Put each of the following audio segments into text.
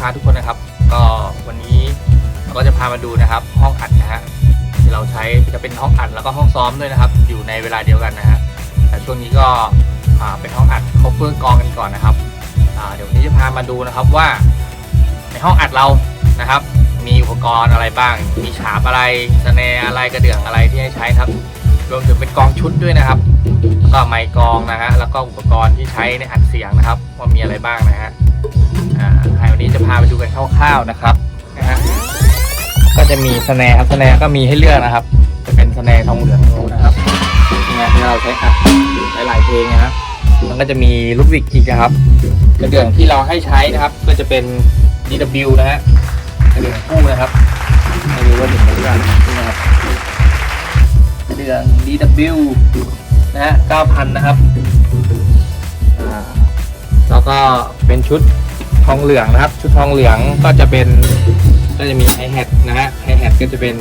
ค้าทุกคนนะครับ ก็วันนี้เราก็จะพามาดูนะครับ ห้องอัดนะฮะที่เราใช้จะเป็นห้องอัดแล้วก็ห้องซ้อมด้วยนะครับ อยู่ในเวลาเดียวกันนะฮะแต่ช่วงนี้ก็เป็นห้องอัดครบเครื่องกองกันก่อนนะครับเดี๋ยววันนี้จะพามาดูนะครับว่า ในห้องอัดเรานะครับ มีอุปกรณ์อะไรบ้าง มีฉาบอะไรสแนอะไรกระเดื่องอะไรที่ให้ใช้ครับรวมถึงเป็นกองชุดด้วยนะครับ ก็ไมค์กองนะฮะแล้วก็อุปกรณ์ที่ใช้ในอัดเสียงนะครับว่ามีอะไรบ้างนะฮะ ใครวันนี้จะพาไปดูกันคร่าวๆนะครับนะฮะก็จะมีสแนร์ครับสแนร์ก็มีให้เลือกนะครับ จะเป็นสแนร์ทองเหลืองนะครับนี่ไงที่เราใช้อัดหลายๆเพลงนะครับมันก็จะมีลูกวิกอีกนะครับกระเดื่องที่เราให้ใช้นะครับ ก็จะเป็น DW นะฮะกระเดื่องคู่นะครับไม่รู้ว่าเห็นหรือเปล่านะครับกระเดื่อง DW นะฮะ9,000 นะครับแล้วก็เป็นชุด ทองเหลืองนะครับ ชุดทองเหลืองก็จะเป็นก็จะมีไฮแฮทนะฮะไฮแฮทก็จะเป็น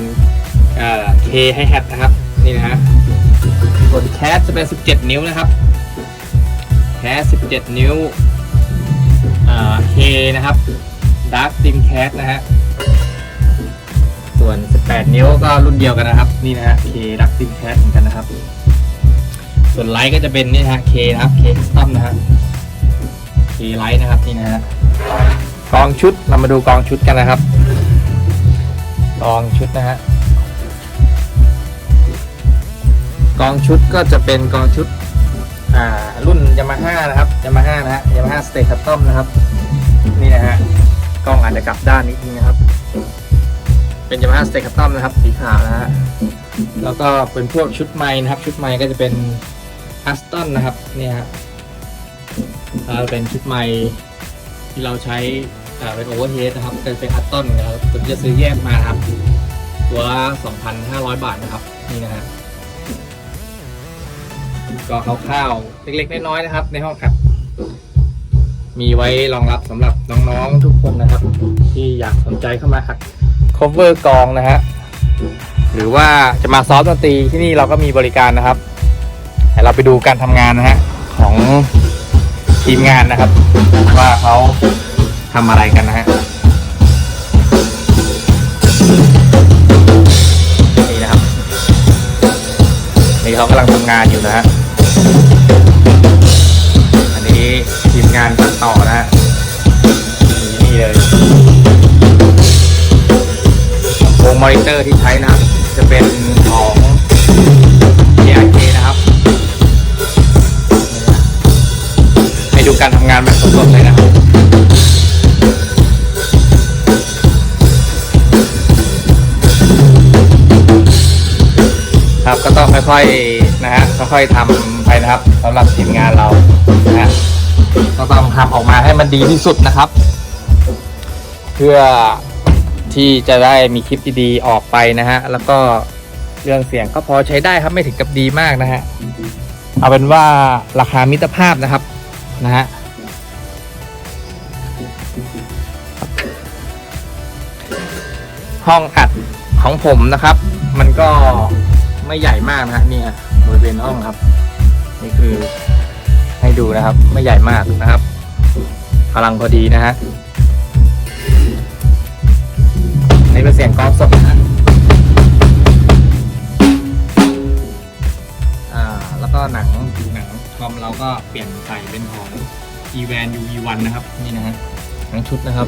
เอ่อ K ไฮแฮทนะครับนี่นะฮะส่วนแคสจะเป็น 17 นิ้วนะครับแคส17 นิ้วอ่า K นะครับ Dark Dim Cat นะฮะส่วน 18 นิ้วก็รุ่นเดียวกันนะครับ นี่นะฮะ K Dark Dim Cat เหมือนกันนะครับ ส่วนไลท์ก็จะเป็นนี่นะฮะ K นะครับ K Custom นะฮะ K Light นะครับนี่นะฮะ กองชุดเรามาดูกองชุดกันนะครับกองชุดนะฮะกองชุดก็จะเป็นกองชุดอ่ารุ่นยามาฮ่านะครับยามาฮ่านะฮะยามาฮ่าสเตคัตตอมนะครับ นี่นะฮะกล้องอาจจะกลับด้านนิดนึงนะครับ เป็นยามาฮ่าสเตคัตตอมนะครับ สีขาวนะฮะแล้วก็เป็นพวกชุดไม้นะครับ ชุดไม้ก็จะเป็นอัสตันนะครับเนี่ยฮะแล้วเป็นชุดไม้ ที่เราใช้เป็นโอเวอร์เฮดนะครับก็จะเป็นอัสตันนะครับผมจะซื้อแยกมาครับ ตัว2,500 บาทนะครับ นี่นะฮะก็คร่าวๆเล็กๆน้อยๆนะครับ ในห้องอัดมีไว้รองรับสำหรับน้องๆทุกคนนะครับ ที่อยากสนใจเข้ามาอัด cover กองนะฮะหรือว่าจะมาซ้อมดนตรีที่นี่เราก็มีบริการนะครับเราไปดูการทำงานนะฮะของ ทีมงานนะครับ ว่าเขาทำอะไรกันนะฮะนี่นะครับ นี่เขากำลังทำงานอยู่นะฮะอันนี้ทีมงานตัดต่อนะฮะนี่เลยลำโพงมอนิเตอร์ที่ใช้นะจะเป็นของ การทำงานแบบสดๆเลยนะครับครับก็ต้องค่อยๆนะฮะค่อยๆทำไปนะครับสำหรับทีมงานเรานะฮะก็ต้องทำออกมาให้มันดีที่สุดนะครับ เพื่อที่จะได้มีคลิปดีๆออกไปนะฮะแล้วก็เรื่องเสียงก็พอใช้ได้ครับไม่ถึงกับดีมากนะฮะเอาเป็นว่าราคามิตรภาพนะครับ นะฮะห้องอัดของผมนะครับ มันก็ไม่ใหญ่มากนะฮะนี่ฮะบริเวณห้องครับ นี่คือให้ดูนะครับ ไม่ใหญ่มากนะครับพลังพอดีนะฮะนี่เป็นเสียงกอล์ฟสดนะฮะอ่าแล้วก็หนัง คอมเราก็เปลี่ยนใส่เป็นของ e v a n UE1 นะครับ นี่นะฮะทั้งชุดนะครับ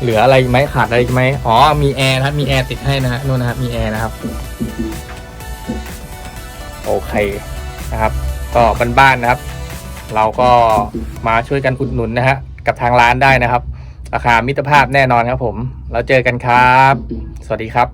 เหลืออะไรอีกไหมขาดอะไรอีกไหมอ๋อมีแอร์นะครับมีแอร์ติดให้นะฮะนู่นนะครับมีแอร์นะครับ โอเคนะครับ ก็บ้านๆนะครับ เราก็มาช่วยกันอุดหนุนนะฮะกับทางร้านได้นะครับ ราคามิตรภาพแน่นอนครับผมเราเจอกันครับ สวัสดีครับ